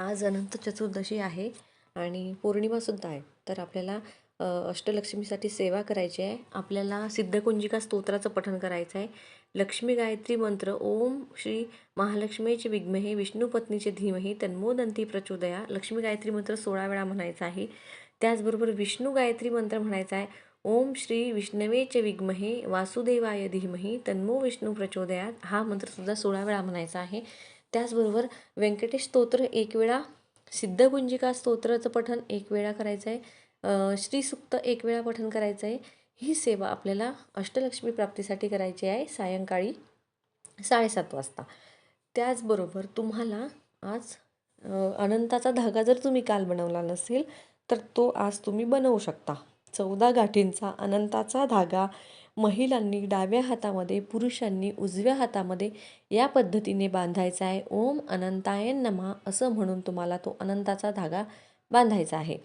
आज अनंत चतुर्दशी आहे आणि पौर्णिमासुद्धा आहे. तर आपल्याला अष्टलक्ष्मीसाठी सेवा करायची आहे. आपल्याला सिद्धकुंजिका स्तोत्राचं पठण करायचं आहे. लक्ष्मी गायत्री मंत्र ओम श्री महालक्ष्मीचे विघ्महे विष्णुपत्नीचे धीमहे धीमही तन्मोदंती प्रचोदया लक्ष्मी गायत्री मंत्र सोळा वेळा म्हणायचा आहे. त्याचबरोबर विष्णू गायत्री मंत्र म्हणायचा आहे. ओम श्री विष्णवेचे विघ्महे वासुदेवाय धीमही तन्मो विष्णू प्रचोदयात हा मंत्रसुद्धा सोळा वेळा म्हणायचा आहे. त्याचबरोबर व्यंकटेश स्तोत्र एक वेळा सिद्धगुंजिका स्तोत्राचं पठण एक वेळा करायचं आहे श्रीसुक्त एक वेळा पठण करायचं आहे ही सेवा आपल्याला अष्टलक्ष्मी प्राप्तीसाठी करायची आहे सायंकाळी साडेसात वाजता. त्याचबरोबर तुम्हाला आज अनंताचा धागा जर तुम्ही काल बनवला नसेल तर तो आज तुम्ही बनवू शकता. चौदा गाठींचा अनंताचा धागा. महिलांनी डाव्या हातामध्ये पुरुषांनी उजव्या हातामध्ये या पद्धतीने बांधायचा आहे. ओम अनंताय नमा असं म्हणून तुम्हाला तो अनंताचा धागा बांधायचा आहे.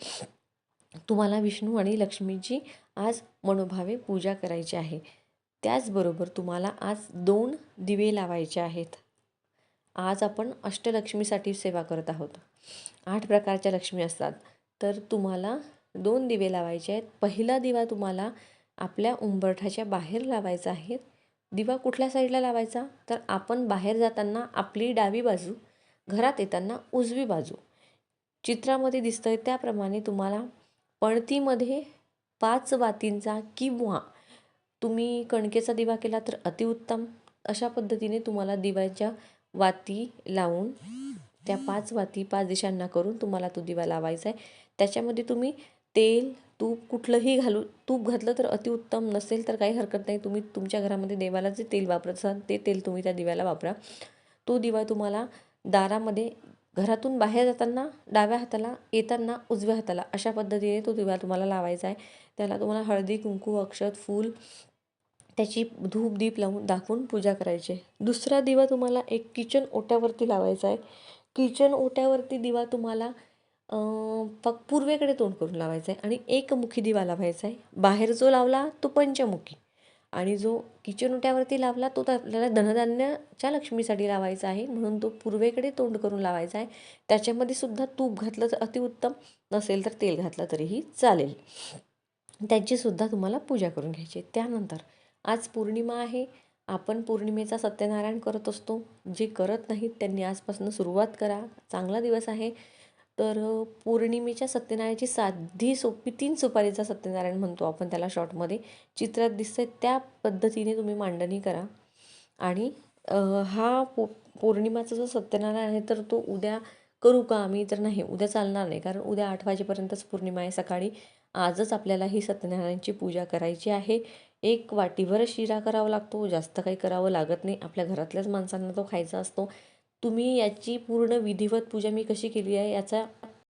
तुम्हाला विष्णू आणि लक्ष्मीची आज मनोभावे पूजा करायची आहे. त्याचबरोबर तुम्हाला आज दोन दिवे लावायचे आहेत. आज आपण अष्टलक्ष्मीसाठी सेवा करत आहोत. आठ प्रकारच्या लक्ष्मी असतात. तर तुम्हाला दोन दिवे लावायचे आहेत. पहिला दिवा तुम्हाला आपल्या उंबरठाच्या बाहेर लावायचा आहे. दिवा कुठल्या साईडला लावायचा? तर आपण बाहेर जाताना आपली डावी बाजू घरात येताना उजवी बाजू. चित्रामध्ये दिसतंय त्याप्रमाणे तुम्हाला पणतीमध्ये पाच वातींचा किंवा तुम्ही कणकेचा दिवा केला तर अतिउत्तम. अशा पद्धतीने तुम्हाला दिव्याच्या वाती लावून त्या पाच वाती पाच दिशांना करून तुम्हाला तो दिवा लावायचा आहे. त्याच्यामध्ये तुम्ही तेल तूप कुठलंही घालू तूप घातलं तर अतिउत्तम नसेल तर काही हरकत नाही. तुम्ही तुमच्या घरामध्ये देवाला जे तेल वापरत असाल ते तेल तुम्ही त्या दिव्याला वापरा. तो दिवा तुम्हाला दारामध्ये घरातून बाहेर जाताना डाव्या हाताला येताना उजव्या हाताला अशा पद्धतीने तो दिवा तुम्हाला लावायचा आहे. त्याला तुम्हाला हळदी कुंकू अक्षत फूल त्याची धूप दीप लावून दाखवून पूजा करायची आहे. दुसरा दिवा तुम्हाला एक किचन ओट्यावरती लावायचा आहे. किचन ओट्यावरती दिवा तुम्हाला फक्त पूर्वेकडे तोंड करून लावायचं आहे आणि एकमुखी दिवा लावायचा आहे बाहेर जो लावला तो पंचमुखी. आणि जो किचन ओट्यावरती लावला तो तर आपल्याला धनधान्याच्या लक्ष्मीसाठी लावायचा आहे. म्हणून तो पूर्वेकडे तोंड करून लावायचा आहे त्याच्यामध्ये सुद्धा तूप घातलं तर अतिउत्तम नसेल तर तेल घातलं तरीही चालेल. त्यांचीसुद्धा तुम्हाला पूजा करून घ्यायची आहे. त्यानंतर आज पौर्णिमा आहे. आपण पौर्णिमेचा सत्यनारायण करत असतो. जे करत नाहीत त्यांनी आजपासून सुरुवात करा. चांगला दिवस आहे. तर पौर्णिमेच्या सत्यनारायणाची साधी सोपी तीन सुपारीचा सत्यनारायण म्हणतो आपण त्याला शॉर्टमध्ये. चित्रात दिसतंय त्या पद्धतीने तुम्ही मांडणी करा. आणि हा पो पौर्णिमाचा जो सत्यनारायण आहे तर तो उद्या करू का आम्ही तर नाही उद्या चालणार नाही. कारण उद्या आठ वाजेपर्यंतच पौर्णिमा आहे. सकाळी आजच आपल्याला ही सत्यनारायणची पूजा करायची आहे. एक वाटीभर शिरा करावा लागतो जास्त काही करावं लागत नाही. आपल्या घरातल्याच माणसांना तो खायचा असतो. तुम्ही याची पूर्ण विधिवत पूजा मी कशी केली आहे याचा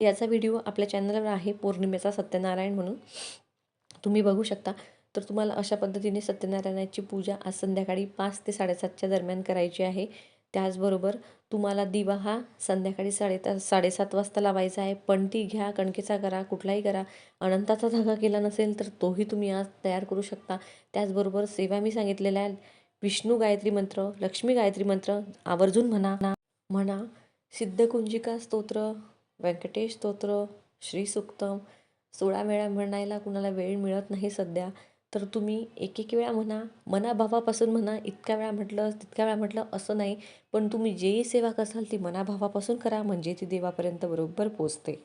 याचा व्हिडिओ आपल्या चॅनलवर आहे पौर्णिमेचा सत्यनारायण म्हणून. तुम्ही बघू शकता. तर तुम्हाला अशा पद्धतीने सत्यनारायणाची पूजा आज संध्याकाळी पाच ते साडेसातच्या दरम्यान करायची आहे. त्याचबरोबर तुम्हाला दिवा हा संध्याकाळी साडे साडेसात वाजता लावायचा आहे. पणती घ्या कणकेचा करा कुठलाही करा. अनंताचा धागा केला नसेल तर तोही तुम्ही आज तयार करू शकता. त्याचबरोबर सेवा मी सांगितलेल्या विष्णू गायत्री मंत्र लक्ष्मी गायत्री मंत्र आवर्जून म्हणा. म्हणा सिद्धकुंजिका स्तोत्र व्यंकटेश स्तोत्र श्रीसुक्तम सोळा वेळा म्हणायला कुणाला वेळ मिळत नाही सध्या तर तुम्ही एक एक वेळा म्हणा मनाभावापासून म्हणा इतक्या वेळा म्हटलं तितक्या वेळा म्हटलं असं नाही पण तुम्ही जेही सेवा कसाल ती मनाभावापासून करा म्हणजे ती देवापर्यंत बरोबर पोचते.